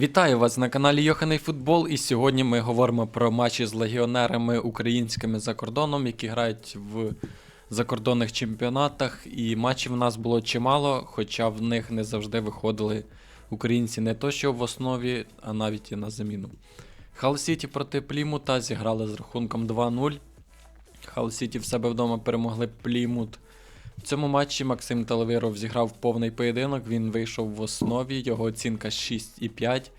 Вітаю вас на каналі Йоханий Футбол, і сьогодні ми говоримо про матчі з легіонерами українськими за кордоном, які грають в закордонних чемпіонатах. І матчів в нас було чимало, хоча в них не завжди виходили українці не то що в основі, а навіть і на заміну. Хал Сіті проти Плімута зіграли з рахунком 2-0. Хал Сіті в себе вдома перемогли Плімут. В цьому матчі Максим Талавиров зіграв повний поєдинок, він вийшов в основі, його оцінка 6,5.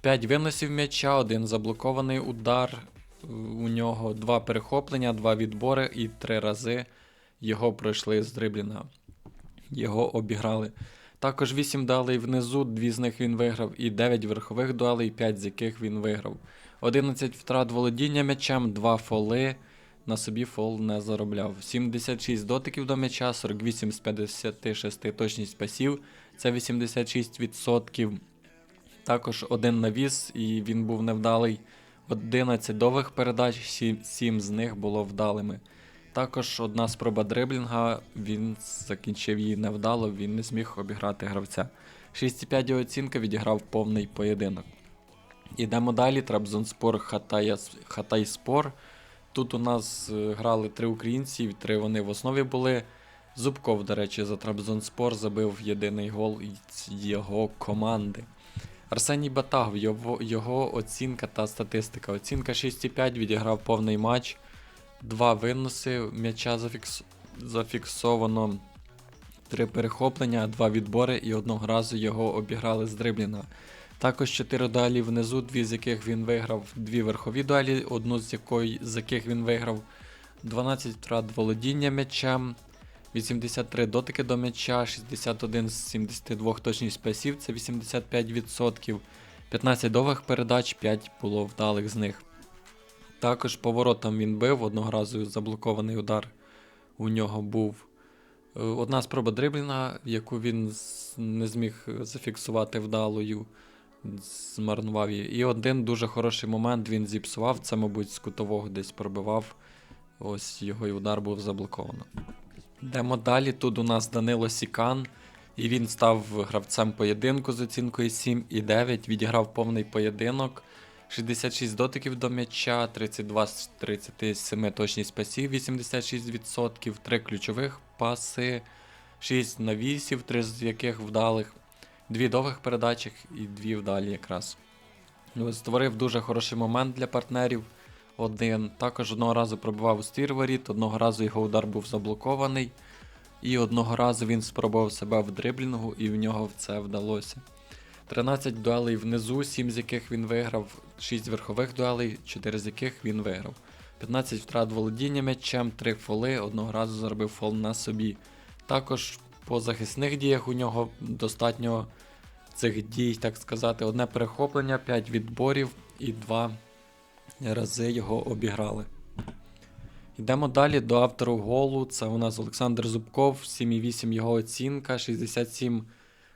5 виносів м'яча, один заблокований удар. У нього два перехоплення, два відбори і три рази його пройшли з дриблінга. Його обіграли. Також 8 дуелей внизу, 2 з них він виграв, і 9 верхових дуелей, 5 з яких він виграв. 11 втрат володіння м'ячем, 2 фоли. На собі фол не заробляв. 76 дотиків до м'яча, 48 з 56 точність пасів, це 86%. Також один навіс, і він був невдалий. 11 довгих передач, 7 з них було вдалими. Також одна спроба дриблінга, він закінчив її невдало, він не зміг обіграти гравця. 6,5 його оцінка відіграв повний поєдинок. Ідемо далі. Трабзонспор Хатайспор. Тут у нас е, грали три українці, три вони в основі були. Зубков, до речі, за Трабзонспор забив єдиний гол його команди. Арсеній Батагов, його, його оцінка та статистика. Оцінка 6,5 відіграв повний матч. Два виноси м'яча зафікс... зафіксовано. Три перехоплення, два відбори і одного разу його обіграли з дрибліна. Також 4 дуелі внизу, дві з яких він виграв, дві верхові дуелі, одну з, якої, з яких він виграв, 12 втрат володіння м'ячем, 83 дотики до м'яча, 61 з 72 точність пасів, це 85%, 15 довгих передач, 5 було вдалих з них. Також поворотом він бив, одного разу заблокований удар у нього був. Е, Одна спроба дриблінга, яку він не зміг зафіксувати вдалою змарнував її. І один дуже хороший момент він зіпсував. Це, мабуть, з кутового десь пробивав. Ось його і удар був заблоковано. Йдемо далі. Тут у нас Данило Сікан. І він став гравцем поєдинку з оцінкою 7 і 9. Відіграв повний поєдинок. 66 дотиків до м'яча, 32 з 37 точність пасів, 86%, 3 ключових паси, 6 навісів, 3 з яких вдалих. Дві довгих передачі і дві вдалі якраз. Створив дуже хороший момент для партнерів. Один. Також одного разу пробивав у стір одного разу його удар був заблокований. І одного разу він спробував себе в дриблінгу, і в нього це вдалося. 13 дуелей внизу, 7 з яких він виграв, 6 верхових дуелей, 4 з яких він виграв. 15 втрат володіння м'ячем, 3 фоли, одного разу заробив фол на собі. Також по захисних діях у нього достатньо цих дій, так сказати, одне перехоплення, 5 відборів і 2 рази його обіграли. Йдемо далі до автору голу. Це у нас Олександр Зубков, 7,8 його оцінка, 67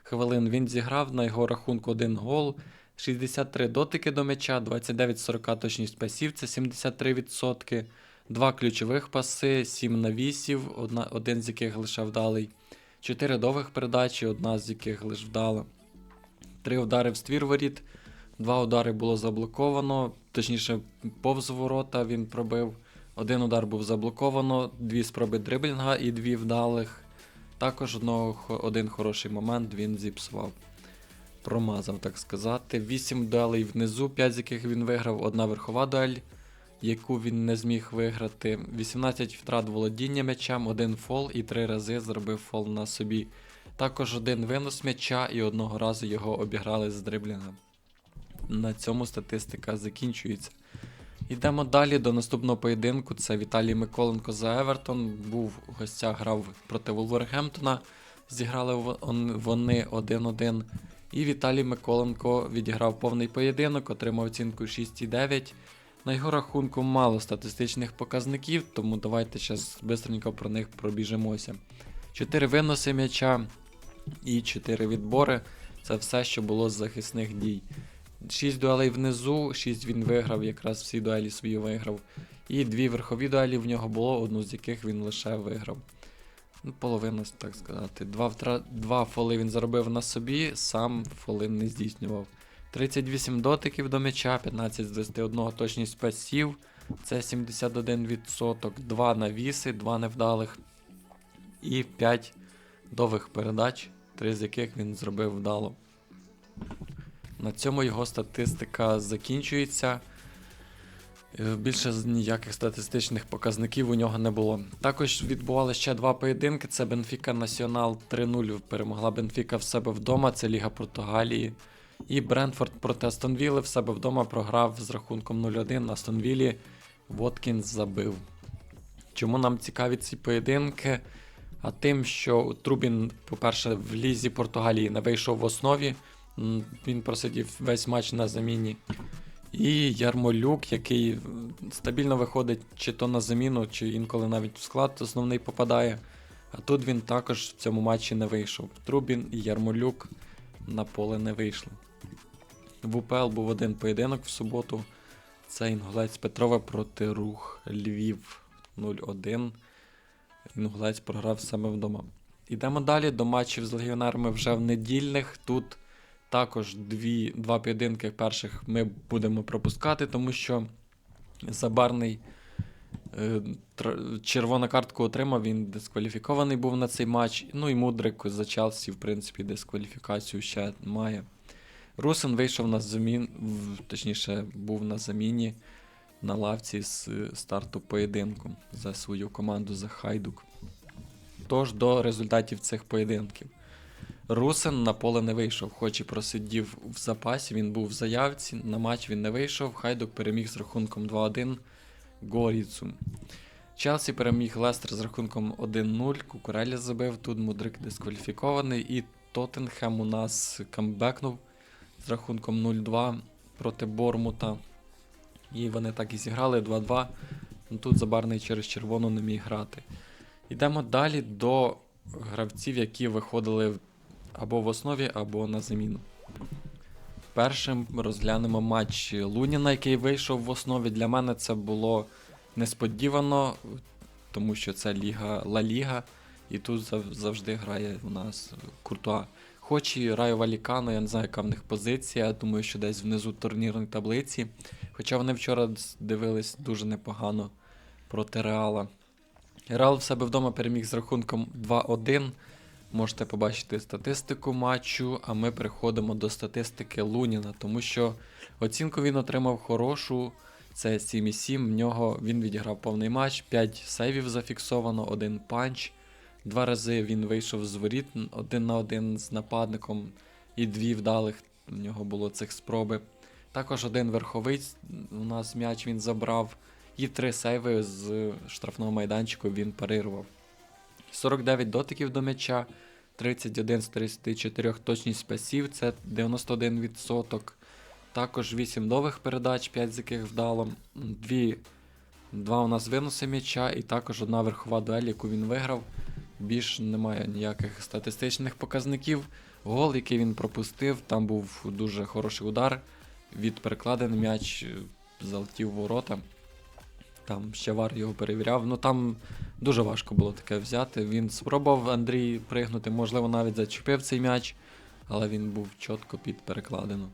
хвилин він зіграв, на його рахунку один гол, 63 дотики до м'яча, 29-40 точність пасів, це 73%, два ключових паси, 7 навісів, один з яких лише вдалий, 4 довгих передачі, одна з яких лише вдала. Три удари в ствір воріт, два удари було заблоковано, точніше, повз ворота він пробив. Один удар був заблоковано, дві спроби дриблінга і дві вдалих. Також одного, один хороший момент він зіпсував. Промазав, так сказати. 8 дуелей внизу, 5 з яких він виграв, одна верхова дуель, яку він не зміг виграти. 18 втрат володіння м'ячем, один фол і 3 рази зробив фол на собі. Також один винос м'яча і одного разу його обіграли з дриблінга. На цьому статистика закінчується. Йдемо далі до наступного поєдинку. Це Віталій Миколенко за Евертон. Був у гостях, грав проти Вулвергемптона. Зіграли вони 1-1. І Віталій Миколенко відіграв повний поєдинок, отримав оцінку 6,9. На його рахунку мало статистичних показників, тому давайте зараз швидко про них пробіжимося. 4 виноси м'яча і 4 відбори. Це все, що було з захисних дій. 6 дуелей внизу, 6 він виграв, якраз всі дуелі свої виграв. І дві верхові дуелі в нього було, одну з яких він лише виграв. Ну, половина, так сказати. Два, втра... Два фоли він заробив на собі, сам фоли не здійснював. 38 дотиків до м'яча, 15 з 21 точність пасів. Це 71%, 2 навіси, 2 невдалих і 5 довгих передач, 3 з яких він зробив вдало. На цьому його статистика закінчується. Е, Більше ніяких статистичних показників у нього не було. Також відбувалися ще два поєдинки. Це Бенфіка Націонал 3-0 перемогла Бенфіка в себе вдома, це Ліга Португалії. І Брентфорд проти Астон Вілли в себе вдома програв з рахунком 0-1. Астон Віллі Воткінс забив. Чому нам цікаві ці поєдинки? А тим, що Трубін, по-перше, в Лізі Португалії не вийшов в основі. Він просидів весь матч на заміні. І Ярмолюк, який стабільно виходить чи то на заміну, чи інколи навіть в склад основний попадає. А тут він також в цьому матчі не вийшов. Трубін і Ярмолюк на поле не вийшли. В УПЛ був один поєдинок в суботу. Це інгулець Петрова проти рух Львів 0-1. Інгулець програв саме вдома. Ідемо далі до матчів з легіонерами вже в недільних. Тут також дві, два поєдинки перших ми будемо пропускати, тому що Забарний е, червону картку отримав, він дискваліфікований був на цей матч. Ну і Мудрик за Челсі, в принципі, дискваліфікацію ще має. Русин вийшов на замін, точніше, був на заміні на лавці з старту поєдинку за свою команду за Хайдук. Тож до результатів цих поєдинків. Русин на поле не вийшов, хоч і просидів в запасі, він був в заявці, на матч він не вийшов. Хайдук переміг з рахунком 2-1 Горіцу. Челсі переміг Лестер з рахунком 1-0. Кукурелі забив, тут Мудрик дискваліфікований. І Тоттенхем у нас камбекнув з рахунком 0-2 проти Бормута. І вони так і зіграли 2-2. Ну, Тут Забарний через червону не міг грати. Йдемо далі до гравців, які виходили або в основі, або на заміну. Першим розглянемо матч Луніна, який вийшов в основі. Для мене це було несподівано, тому що це Ліга Ла Ліга, і тут завжди грає у нас Куртуа. Хоч і Райо Валікано, я не знаю, яка в них позиція, думаю, що десь внизу турнірної таблиці. Хоча вони вчора дивились дуже непогано проти Реала. Реал в себе вдома переміг з рахунком 2-1. Можете побачити статистику матчу, а ми переходимо до статистики Луніна, тому що оцінку він отримав хорошу. Це 7,7. В нього він відіграв повний матч, 5 сейвів зафіксовано, один панч. Два рази він вийшов з воріт один на один з нападником, і дві вдалих в нього було цих спроби. Також один верховий у нас м'яч він забрав, і три сейви з штрафного майданчику він парирував. 49 дотиків до м'яча, 31 з 34 точність пасів, це 91%. Також 8 нових передач, 5 з яких вдало. Дві, два у нас виноси м'яча, і також одна верхова дуель, яку він виграв. Більш немає ніяких статистичних показників. Гол, який він пропустив, там був дуже хороший удар. Від перекладини м'яч е, залетів ворота. Там ще вар його перевіряв. Ну там дуже важко було таке взяти. Він спробував Андрій пригнути, можливо, навіть зачепив цей м'яч, але він був чітко під перекладину.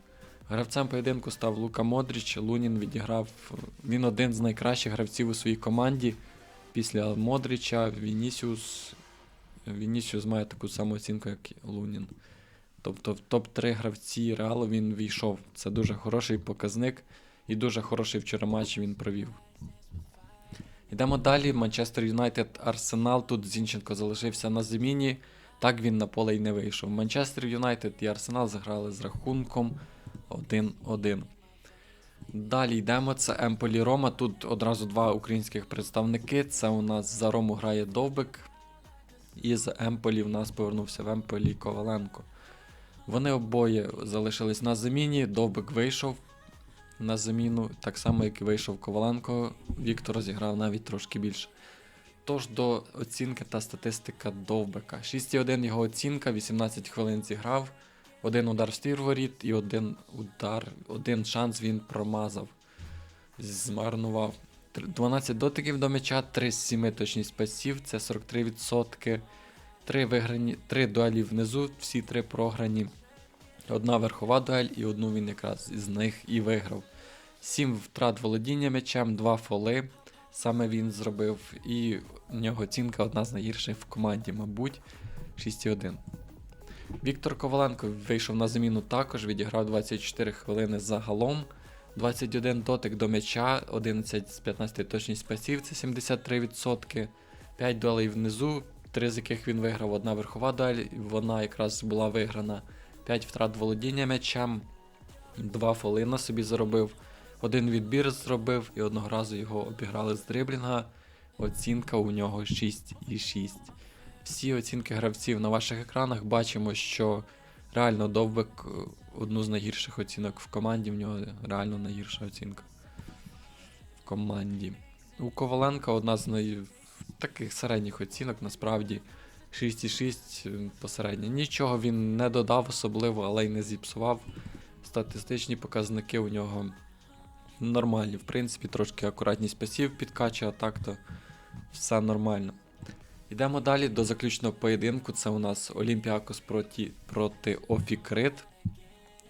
Гравцем поєдинку став Лука Модріч. Лунін відіграв. Він один з найкращих гравців у своїй команді. Після Модріча Вінісіус. Вінісіус має таку саму оцінку, як Лунін. Тобто в топ-3 гравці Реалу він війшов. Це дуже хороший показник і дуже хороший вчора матч він провів. Йдемо далі. Манчестер Юнайтед Арсенал. Тут Зінченко залишився на заміні. Так він на поле й не вийшов. Манчестер Юнайтед і Арсенал заграли з рахунком 1-1. Далі йдемо. Це Емполі Рома. Тут одразу два українських представники. Це у нас за Рому грає Довбик. І з Емполі в нас повернувся в Емполі Коваленко. Вони обоє залишились на заміні. Довбик вийшов на заміну, так само, як і вийшов Коваленко. Віктор зіграв навіть трошки більше. Тож до оцінки та статистика Довбика. 6,1 його оцінка, 18 хвилин зіграв, один удар в стір воріт і один удар, один шанс він промазав. Змарнував. Тр- 12 дотиків до м'яча, 3 з 7 точність пасів, це 43%. 3 виграні, 3 дуелі внизу, всі 3 програні. Одна верхова дуель, і одну він якраз із них і виграв. Сім втрат володіння м'ячем, два фоли. Саме він зробив, і в нього оцінка одна з найгірших в команді, мабуть, 6,1. Віктор Коваленко вийшов на заміну також, відіграв 24 хвилини загалом. 21 дотик до м'яча, 11 з 15 точність пасів, це 73%. 5 дуелей внизу, 3 з яких він виграв, одна верхова дуель, вона якраз була виграна. 5 втрат володіння м'ячем, 2 фоли на собі заробив, один відбір зробив і одного разу його обіграли з дриблінга. Оцінка у нього 6,6. Всі оцінки гравців на ваших екранах бачимо, що реально Довбик е, одну з найгірших оцінок в команді, в нього реально найгірша оцінка в команді. У Коваленка одна з най... таких середніх оцінок, насправді 6,6 е, посередньо. Нічого він не додав особливо, але й не зіпсував. Статистичні показники у нього нормальні. В принципі, трошки акуратність пасів підкачує, а так то все нормально. Йдемо далі до заключного поєдинку. Це у нас Олімпіакос проти, проти Офікрит.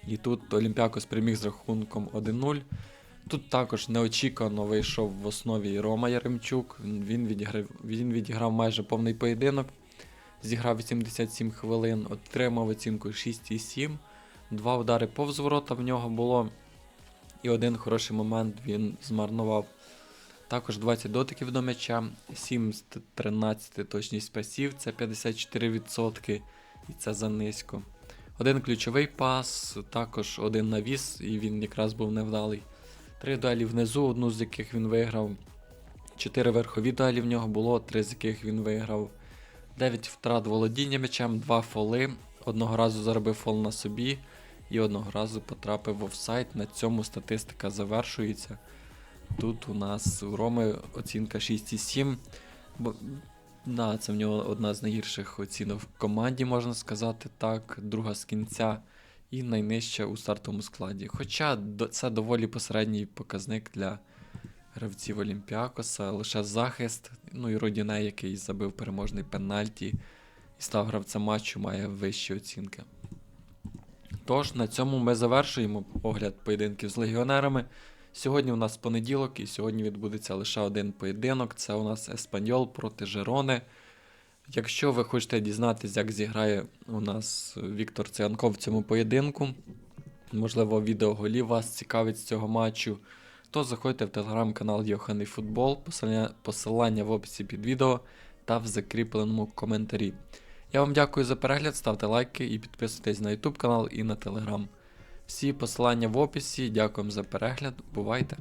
І тут Олімпіакос переміг з рахунком 1-0. Тут також неочікувано вийшов в основі Рома Яремчук. Він відіграв, він відіграв майже повний поєдинок. Зіграв 87 хвилин, отримав оцінку 6,7. Два удари повз ворота в нього було. І один хороший момент він змарнував. Також 20 дотиків до м'яча, 7 з 13 точність пасів, це 54%, і це занизько. Один ключовий пас, також один навіс, і він якраз був невдалий. Три дуелі внизу, одну з яких він виграв. Чотири верхові дуелі в нього було, три з яких він виграв. 9 втрат володіння м'ячем, 2 фоли. Одного разу заробив фол на собі і одного разу потрапив в офсайд. На цьому статистика завершується. Тут у нас у Роми оцінка 6,7. Бо, да, це в нього одна з найгірших оцінок в команді, можна сказати так. Друга з кінця і найнижча у стартовому складі. Хоча це доволі посередній показник для гравців Олімпіакоса, лише захист, ну і Родіне, який забив переможний пенальті і став гравцем матчу, має вищі оцінки. Тож, на цьому ми завершуємо огляд поєдинків з легіонерами. Сьогодні у нас понеділок, і сьогодні відбудеться лише один поєдинок. Це у нас Еспаньол проти Жерони. Якщо ви хочете дізнатися, як зіграє у нас Віктор Циганков в цьому поєдинку, можливо, відео голів вас цікавить з цього матчу, то заходьте в телеграм-канал Йоханий Футбол, посилання, посилання в описі під відео та в закріпленому коментарі. Я вам дякую за перегляд, ставте лайки і підписуйтесь на YouTube канал і на Telegram. Всі посилання в описі. Дякуємо за перегляд. Бувайте!